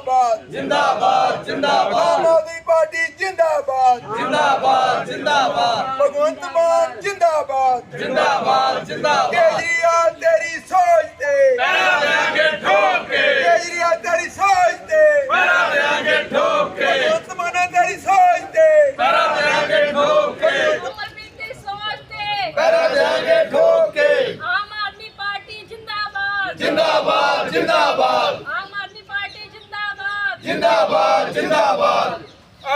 ਜਿੰਦਾਬਾਦ। ਜਿੰਦਾਬਾਦ ਜਿੰਦਾਬਾਦ। ਆਮ ਆਦਮੀ ਪਾਰਟੀ ਜਿੰਦਾਬਾਦ। ਜਿੰਦਾਬਾਦ ਜਿੰਦਾਬਾਦ। ਭਗਵੰਤ ਮਾਨ ਜਿੰਦਾਬਾਦ। ਜਿੰਦਾਬਾਦ ਜਿੰਦਾਬਾਦ। ਕੇਜਰੀਵਾਲ ਤੇਰੀ ਸੋਚ ਤੇ। ਪੈਰਾ ਠੋਕ ਕੇ ਕੇਜਰੀਵਾਲ ਤੇਰੀ ਸੋਚ ਤੇ ਪੈਰਾ ਦੇਾਂਗੇ ਠੋਕ ਕੇ ਭਗਵੰਤ ਮਾਨ ਤੇਰੀ ਸੋਚ ਤੇ ਪੈਰਾ ਦੇਾਂਗੇ ਠੋਕ ਕੇ ਅਮਰਪ੍ਰੀਤ ਦੀ ਸੋਚ ਤੇ ਪੈਰਾ ਦੇਾਂਗੇ ਠੋਕ ਕੇ ਆਮ ਆਦਮੀ ਪਾਰਟੀ ਜਿੰਦਾਬਾਦ ਜਿੰਦਾਬਾਦ ਜਿੰਦਾਬਾਦ ਆਮ ਆਦਮੀ ਪਾਰਟੀ ਜਿੰਦਾਬਾਦ ਜਿੰਦਾਬਾਦ।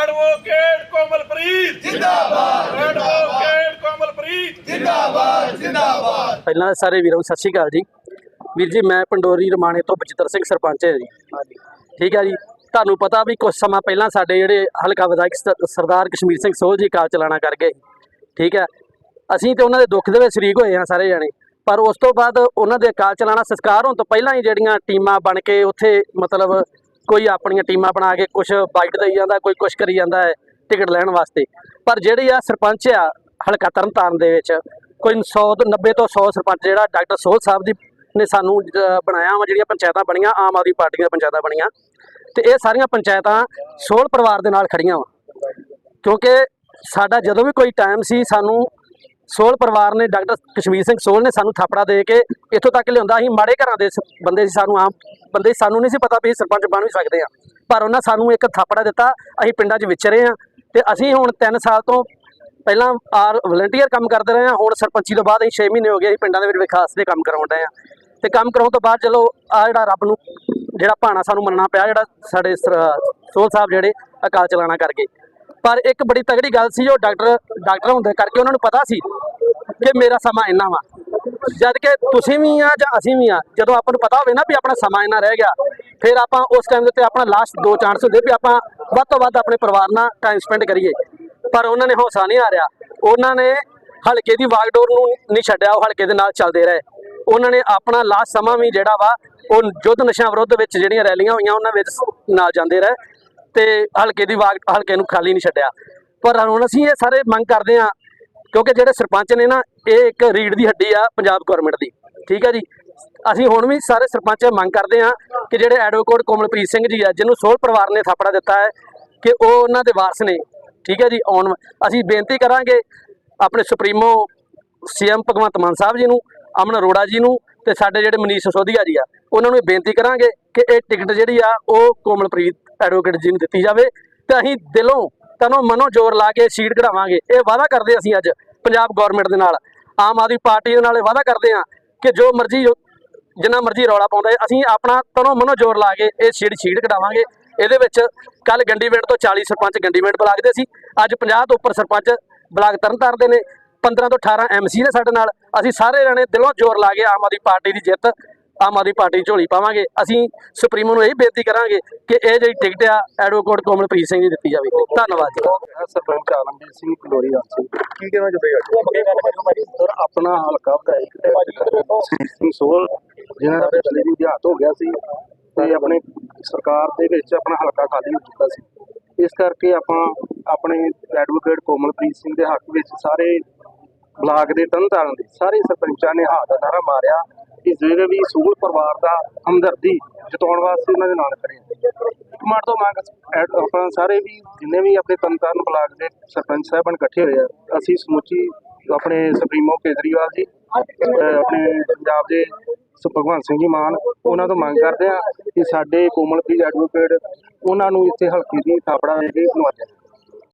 ਐਡਵੋਕੇਟ ਕੋਮਲਪ੍ਰੀਤ ਜਿੰਦਾਬਾਦ ਐਡਵੋਕੇਟ ਕੋਮਲਪ੍ਰੀਤ ਜਿੰਦਾਬਾਦ ਜਿੰਦਾਬਾਦ। ਪਹਿਲਾਂ ਸਾਰੇ ਵੀਰਾਂ ਨੂੰ ਸਤਿ ਸ਼੍ਰੀ ਅਕਾਲ ਜੀ। ਵੀਰ ਜੀ ਮੈਂ ਪੰਡੋਰੀ ਰਮਾਣੇ ਤੋਂ ਬਚਿੱਤਰ ਸਿੰਘ ਸਰਪੰਚ ਹਾਂ ਜੀ। ਠੀਕ ਹੈ ਜੀ। ਤੁਹਾਨੂੰ ਪਤਾ ਵੀ ਕੁਝ ਸਮਾਂ ਪਹਿਲਾਂ ਸਾਡੇ ਜਿਹੜੇ ਹਲਕਾ ਵਿਧਾਇਕ ਸਰਦਾਰ ਕਸ਼ਮੀਰ ਸਿੰਘ ਸੋਹ ਜੀ ਕਾਲ ਚਲਾਣਾ ਕਰ ਗਏ। ਠੀਕ ਹੈ। ਅਸੀਂ ਤੇ ਉਹਨਾਂ ਦੇ ਦੁੱਖ ਦੇ ਵਿੱਚ ਸ਼ਰੀਕ ਹੋਏ ਹਾਂ ਸਾਰੇ ਜਣੇ। ਪਰ ਉਸ ਤੋਂ ਬਾਅਦ ਉਹਨਾਂ ਦੇ ਕਾਲ ਚਲਾਣਾ ਸੰਸਕਾਰ ਹੋਣ ਤੋਂ ਪਹਿਲਾਂ ਹੀ ਜਿਹੜੀਆਂ ਟੀਮਾਂ ਬਣ ਕੇ ਉੱਥੇ ਮਤਲਬ ਕੋਈ ਆਪਣੀਆਂ ਟੀਮਾਂ ਬਣਾ ਕੇ ਕੁਝ ਬਾਈਟ ਦੇਈ ਜਾਂਦਾ, ਕੋਈ ਕੁਝ ਕਰੀ ਜਾਂਦਾ ਹੈ ਟਿਕਟ ਲੈਣ ਵਾਸਤੇ। ਪਰ ਜਿਹੜੀ ਆ ਸਰਪੰਚ ਆ ਹਲਕਾ ਤਰਨਤਾਰਨ ਦੇ ਵਿੱਚ, ਕੋਈ 100 ਤੋਂ 90 ਤੋਂ 100 ਸਰਪੰਚ ਜਿਹੜਾ ਡਾਕਟਰ ਸੋਹਲ ਸਾਹਿਬ ਦੀ ਨੇ ਸਾਨੂੰ ਬਣਾਇਆ ਵਾ ਜਿਹੜੀਆਂ ਪੰਚਾਇਤਾਂ ਬਣੀਆਂ, ਆਮ ਆਦਮੀ ਪਾਰਟੀ ਦੀਆਂ ਪੰਚਾਇਤਾਂ ਬਣੀਆਂ। ਤੇ ਇਹ ਸਾਰੀਆਂ ਪੰਚਾਇਤਾਂ ਸੋਹਲ ਪਰਿਵਾਰ ਦੇ ਨਾਲ ਖੜੀਆਂ ਵਾ। ਕਿਉਂਕਿ ਸਾਡਾ ਜਦੋਂ ਵੀ ਕੋਈ ਟਾਈਮ ਸੀ, ਸਾਨੂੰ ਸੋਲ ਪਰਿਵਾਰ ਨੇ ਡਾਕਟਰ ਕਸ਼ਮੀਰ ਸਿੰਘ ਸੋਲ ਨੇ ਸਾਨੂੰ ਥਾਪੜਾ ਦੇ ਕੇ ਇੱਥੋਂ ਤੱਕ ਲਿਆਉਂਦਾ ਸੀ। ਮਾੜੇ ਘਰਾਂ ਦੇ ਬੰਦੇ ਸੀ ਸਾਨੂੰ ਆਮ ਬੰਦੇ ਸਾਨੂੰ ਨਹੀਂ ਸੀ ਪਤਾ ਵੀ ਇਹ ਸਰਪੰਚ ਬਣ ਵੀ ਸਕਦੇ ਆ ਪਰ ਉਹਨਾਂ ਸਾਨੂੰ ਇੱਕ ਥਾਪੜਾ ਦਿੱਤਾ। ਅਸੀਂ ਪਿੰਡਾਂ 'ਚ ਵਿਚਰੇ ਆ ਤੇ ਅਸੀਂ ਹੁਣ 3 ਸਾਲ ਤੋਂ ਪਹਿਲਾਂ ਆਰ ਵਲੰਟੀਅਰ ਕੰਮ ਕਰਦੇ ਰਹੇ ਹਾਂ। ਹੁਣ ਸਰਪੰਚੀ ਤੋਂ ਬਾਅਦ ਅਸੀਂ 6 ਮਹੀਨੇ ਹੋ ਗਏ ਅਸੀਂ ਪਿੰਡਾਂ ਦੇ ਵਿੱਚ ਵਿਕਾਸ ਦੇ ਕੰਮ ਕਰਾਉਣ ਰਹੇ ਆ ਤੇ ਕੰਮ ਕਰਾਉਣ ਤੋਂ ਬਾਅਦ ਚਲੋ ਆ ਜਿਹੜਾ ਰੱਬ ਨੂੰ ਜਿਹੜਾ ਭਾਣਾ ਸਾਨੂੰ ਮੰਨਣਾ ਪਿਆ ਜਿਹੜਾ ਸਾਡੇ ਸਰ- ਸੋਹਲ ਸਾਹਿਬ ਜਿਹੜੇ ਅਕਾਲ ਚਲਾਣਾ ਕਰਕੇ ਪਰ ਇੱਕ ਬੜੀ ਤਗੜੀ ਗੱਲ ਸੀ, ਉਹ ਡਾਕਟਰ ਡਾਕਟਰ ਹੁੰਦੇ ਕਰਕੇ ਉਹਨਾਂ ਨੂੰ ਪਤਾ ਸੀ ਕਿ ਮੇਰਾ ਸਮਾਂ ਇੰਨਾ ਵਾ। ਜਦ ਕਿ ਤੁਸੀਂ ਵੀ ਆ ਜਾਂ ਅਸੀਂ ਵੀ ਆ, ਜਦੋਂ ਆਪਾਂ ਨੂੰ ਪਤਾ ਹੋਵੇ ਨਾ ਵੀ ਆਪਣਾ ਸਮਾਂ ਇੰਨਾ ਰਹਿ ਗਿਆ, ਫਿਰ ਆਪਾਂ ਉਸ ਟਾਈਮ ਦੇ ਉੱਤੇ ਆਪਣਾ ਲਾਸਟ ਦੋ ਚਾਂਸ ਹੁੰਦੇ ਵੀ ਆਪਾਂ ਵੱਧ ਤੋਂ ਵੱਧ ਆਪਣੇ ਪਰਿਵਾਰ ਨਾਲ ਟਾਈਮ ਸਪੈਂਡ ਕਰੀਏ। ਪਰ ਉਹਨਾਂ ਨੇ ਹੌਸਲਾ ਨਹੀਂ ਹਾਰਿਆ। ਉਹਨਾਂ ਨੇ ਹਲਕੇ ਦੀ ਵਾਗਡੋਰ ਨੂੰ ਨਹੀਂ ਛੱਡਿਆ, ਉਹ ਹਲਕੇ ਦੇ ਨਾਲ ਚੱਲਦੇ ਰਹੇ। ਉਹਨਾਂ ਨੇ ਆਪਣਾ ਲਾਸਟ ਸਮਾਂ ਵੀ ਜਿਹੜਾ ਵਾ, ਉਹ ਯੁੱਧ ਨਸ਼ਾ ਵਿਰੁੱਧ ਵਿੱਚ ਜਿਹੜੀਆਂ ਰੈਲੀਆਂ ਹੋਈਆਂ, ਉਹਨਾਂ ਵਿੱਚ ਨਾਲ ਜਾਂਦੇ ਰਹੇ। ਤੇ ਹਲਕੇ ਦੀ ਵਾਗ ਹਲਕੇ ਨੂੰ ਖਾਲੀ ਨਹੀਂ ਛੱਡਿਆ। ਪਰ ਹੁਣ ਅਸੀਂ ਇਹ ਸਾਰੇ ਮੰਗ ਕਰਦੇ ਆ ਕਿਉਂਕਿ ਜਿਹੜੇ ਸਰਪੰਚ ਨੇ ਨਾ, ਇਹ ਇੱਕ ਰੀੜ ਦੀ ਹੱਡੀ ਆ ਪੰਜਾਬ ਗਵਰਨਮੈਂਟ ਦੀ। ਠੀਕ ਹੈ ਜੀ? ਅਸੀਂ ਹੁਣ ਵੀ ਸਾਰੇ ਸਰਪੰਚ ਮੰਗ ਕਰਦੇ ਆ ਕਿ ਜਿਹੜੇ ਐਡਵੋਕੇਟ ਕੋਮਲਪ੍ਰੀਤ ਸਿੰਘ ਜੀ ਆ, ਜਿਹਨੂੰ ਸੋਹਲ ਪਰਿਵਾਰ ਨੇ ਥਾਪੜਾ ਦਿੱਤਾ ਹੈ, ਕਿ ਉਹ ਉਹਨਾਂ ਦੇ ਵਾਰਸ ਨੇ। ਠੀਕ ਹੈ ਜੀ? ਆਉਣ ਅਸੀਂ ਬੇਨਤੀ ਕਰਾਂਗੇ ਆਪਣੇ ਸੁਪਰੀਮੋ ਸੀਐਮ ਭਗਵੰਤ ਮਾਨ ਸਾਹਿਬ ਜੀ ਨੂੰ, ਅਮਨ ਅਰੋੜਾ ਜੀ ਨੂੰ ਤੇ ਸਾਡੇ ਜਿਹੜੇ ਮਨੀਸ਼ ਸੋਧੀਆ ਜੀ ਆ, ਉਹਨਾਂ ਨੂੰ ਇਹ ਬੇਨਤੀ ਕਰਾਂਗੇ ਕਿ ਇਹ ਟਿਕਟ ਜਿਹੜੀ ਆ, ਉਹ ਕੋਮਲਪ੍ਰੀਤ ਐਡਵੋਕੇਟ ਜੀ ਨੂੰ ਦਿੱਤੀ ਜਾਵੇ, ਤੇ ਅਸੀਂ ਦਿਲੋਂ ਤਨੋਂ ਮਨੋਂ ਜ਼ੋਰ ਲਾ ਕੇ ਸੀਟ ਕਢਾਵਾਂਗੇ। ਇਹ ਵਾਅਦਾ ਕਰਦੇ ਅਸੀਂ ਅੱਜ ਪੰਜਾਬ ਗਵਰਨਮੈਂਟ ਦੇ ਨਾਲ। ਆਮ ਆਦਮੀ ਪਾਰਟੀ ਦੇ ਨਾਲ ਇਹ ਵਾਅਦਾ ਕਰਦੇ ਆ ਕਿ ਜੋ ਮਰਜ਼ੀ ਜਿੰਨਾ ਮਰਜ਼ੀ ਰੌਲਾ ਪਾਉਂਦਾ ਅਸੀਂ ਆਪਣਾ ਤਨੋਂ ਮਨੋਂ ਜ਼ੋਰ ਲਾ ਕੇ ਇਹ ਸੀਟ ਸੀਟ ਕਢਾਵਾਂਗੇ। ਇਹਦੇ ਵਿੱਚ ਕੱਲ ਗੰਡੀਵਿੰਡ ਤੋਂ 40 ਸਰਪੰਚ ਗੰਡੀਵਿੰਡ ਬਲਾਕ ਦੇ ਸੀ। ਅੱਜ 50 ਤੋਂ ਉੱਪਰ ਸਰਪੰਚ ਬਲਾਕ ਤਰਨਤਾਰਨ ਦੇ ਨੇ। 15 ਤੋਂ 18 ਐਮਸੀ ਨੇ ਸਾਡੇ ਨਾਲ। ਅਸੀਂ ਸਾਰੇ ਜਣੇ ਦਿਲੋਂ ਜ਼ੋਰ ਲਾ ਕੇ ਆਮ ਆਦਮੀ ਪਾਰਟੀ ਦੀ ਜਿੱਤ ਆਮ ਆਦਮੀ ਪਾਰਟੀ ਦੀ ਝੋਲੀ ਪਾਵਾਂਗੇ। ਅਸੀਂ ਸੁਪਰੀਮੋ ਨੂੰ ਇਹ ਬੇਨਤੀ ਕਰਾਂਗੇ ਕਿ ਇਹ ਜਿਹੜੀ ਟਿਕਟ ਆ ਐਡਵੋਕੇਟ ਕੋਮਲਪ੍ਰੀਤ ਸਿੰਘ ਜੀ ਦਿੱਤੀ ਜਾਵੇ। ਧੰਨਵਾਦ ਜੀ। ਸਰਪੰਚ ਆਲਮਜੀਤ ਸਿੰਘ ਕਲੋਰੀ ਆਸੀ ਕੀ ਕਹਿਣਾ ਚਾਹੁੰਦੇ ਸਰ ਆਪਣਾ ਹਲਕਾ ਵਿਧਾਇਕ ਤੇ ਸਿੰਘ ਸੋਹਲ ਜਿਹਨਾਂ ਦਾ ਪਿਛਲੇ ਦਿਨ ਦਿਹਾਤ ਹੋ ਗਿਆ ਸੀ ਤੇ ਆਪਣੇ ਸਰਕਾਰ ਦੇ ਵਿੱਚ ਆਪਣਾ ਹਲਕਾ ਖਾਲੀ ਹੋ ਚੁੱਕਾ ਸੀ। ਇਸ ਕਰਕੇ ਆਪਾਂ ਆਪਣੇ ਐਡਵੋਕੇਟ ਕੋਮਲਪ੍ਰੀਤ ਸਿੰਘ ਦੇ ਹੱਕ ਵਿੱਚ ਸਾਰੇ ਬਲਾਕ ਦੇ ਤਰਨਤਾਰਨ ਦੇ ਸਾਰੇ ਸਰਪੰਚਾਂ ਨੇ ਹੱਥ ਦਾ ਨਾਰਾ ਮਾਰਿਆ। ਕਿ ਜਿਹੜੇ ਵੀ ਸੂਲ ਪਰਿਵਾਰ ਦਾ ਹਮਦਰਦੀ ਜਤਾਉਣ ਵਾਸਤੇ ਉਹਨਾਂ ਦੇ ਨਾਲ ਖੜੇ ਹਾਂ। ਤੋਂ ਮੰਗ ਐਡ- ਆਪਾਂ ਸਾਰੇ ਵੀ ਜਿੰਨੇ ਵੀ ਆਪਣੇ ਤਰਨਤਾਰਨ ਬਲਾਕ ਦੇ ਸਰਪੰਚ ਸਾਹਿਬਾਨ ਇਕੱਠੇ ਹੋਏ ਆ, ਅਸੀਂ ਸਮੁੱਚੀ ਆਪਣੇ ਸੁਪਰੀਮੋ ਕੇਜਰੀਵਾਲ ਜੀ ਆਪਣੇ ਪੰਜਾਬ ਦੇ ਭਗਵੰਤ ਸਿੰਘ ਜੀ ਮਾਨ, ਉਹਨਾਂ ਤੋਂ ਮੰਗ ਕਰਦੇ ਆ ਕਿ ਸਾਡੇ ਕੋਮਲਪ੍ਰੀਤ ਐਡਵੋਕੇਟ ਉਹਨਾਂ ਨੂੰ ਇੱਥੇ ਹਲਕੇ ਦੀ ਥਾਪੜਾ ਦੇ ਕੇ ਨਵਾਜਿਆ